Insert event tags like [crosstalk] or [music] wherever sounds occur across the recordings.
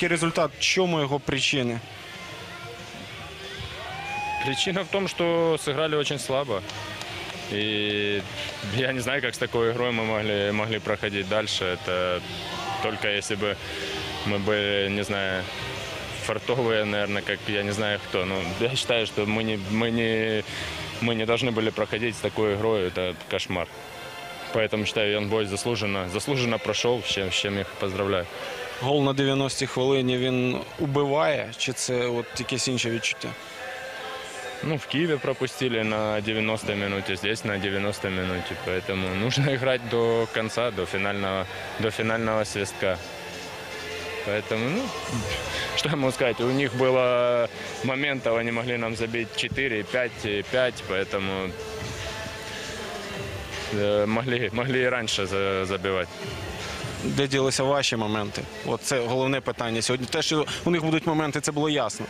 такий результат. Чому його причини? Причина в том, что сыграли очень слабо. И я не знаю, как с такой игрой мы могли, могли проходить дальше. Это только если бы мы были, не знаю, фартовые, наверное, как я не знаю кто. Но я считаю, что мы не, мы не, мы не должны были проходить с такой игрой. Это кошмар. Поэтому считаю, Ян Бой заслуженно, заслуженно прошел, с чем, с чем их поздравляю Гол на 90-й хвилині він убиває, чи це от якесь інше відчуття? Ну, в Киеве пропустили на 90 минуте, здесь на 90 минуте. Поэтому нужно [laughs] играть до конца, до финального, до финального свистка. Поэтому, ну, [laughs] что я могу сказать, у них было моментов, они могли нам забить 4, 5, 5, поэтому э, могли, могли и раньше за- забивать. Де ділися ваші моменти? От це головне питання сьогодні. Те, що у них будуть моменти, це було ясно.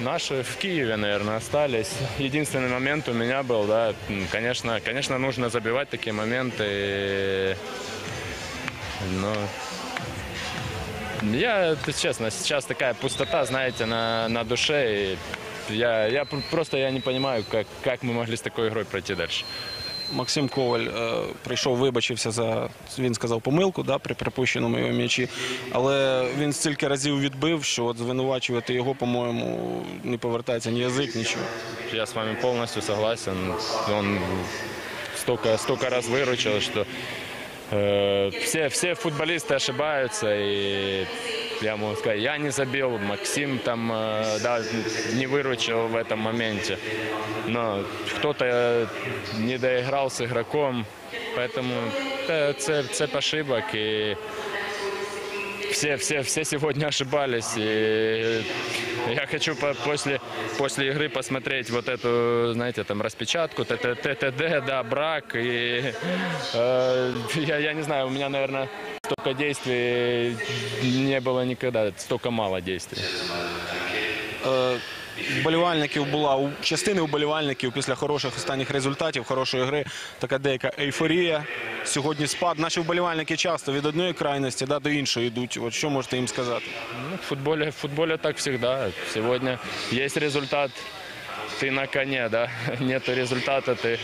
Наши в Киеве, наверное, остались. Единственный момент у меня был, да, м, конечно, конечно, нужно забивать такие моменты. Но я, это честно, сейчас такая пустота, знаете, на, на душе. И я, я пр- просто я не понимаю, как, как мы могли с такой игрой пройти дальше. Максим Коваль е, прийшов, вибачився за він сказав помилку да, при припущеному його м'ячі. Але він стільки разів відбив, що от звинувачувати його, по-моєму, не повертається ні язик, нічого. Я с вами полностью согласен. Он столько, столько раз выручил, что э, все, все футболисты ошибаются. И Я могу сказать, я не забил, Максим там э, да, не выручил в этом моменте. Но кто-то э, не доиграл с игроком. Поэтому это цепь, ошибок. И все, все, все сегодня ошибались. И я хочу по- после, после игры посмотреть вот эту, знаете, там распечатку, ТТ ТТД, да, брак. И э, я, я не знаю, у меня, наверное, столько действий не было никогда, столько мало действий. Е, Вболівальників була у частини вболівальників після хороших останніх результатів, хорошої гри, така деяка ейфорія. Сьогодні спад. Наші вболівальники часто від одної крайності да, до іншої йдуть. От що можете їм сказати? Ну, в футболе, в футболе так всегда. Сегодня есть результат, ты на коне, да. [laughs] Нет результата, ты,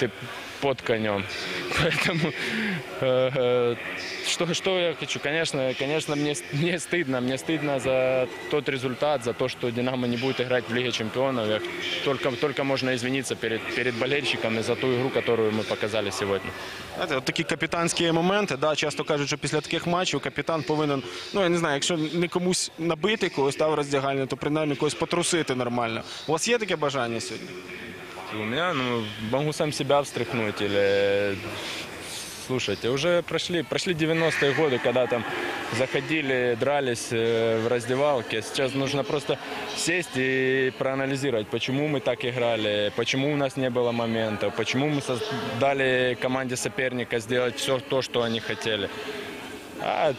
ты под конем. [laughs] Поэтому э, э, что, что я хочу? Конечно, конечно мне, с- мне стыдно. Мне стыдно за тот результат, за то, что Динамо не будет играть в Лиге Чемпионов. Я только, только можно извиниться перед, перед болельщиками за ту игру, которую мы показали сегодня. Знаєте, от такі капітанські моменти, да, часто кажуть, що після таких матчів капітан повинен, ну я не знаю, якщо не комусь набити когось та в роздягальні, то принаймні когось потрусити нормально. У вас є таке бажання сьогодні? У меня, ну, могу сам себя встряхнуть или... Слушайте, уже прошли, прошли 90-е годы, когда там заходили, дрались э, в раздевалке. Сейчас нужно просто сесть и проанализировать, почему мы так играли, почему у нас не было моментов, почему мы дали команде соперника сделать все то, что они хотели. А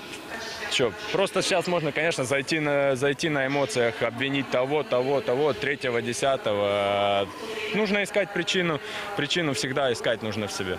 что, просто сейчас можно, конечно, зайти на, зайти на эмоциях, обвинить того, того, того, третьего, десятого. Нужно искать причину. Причину всегда искать нужно в себе.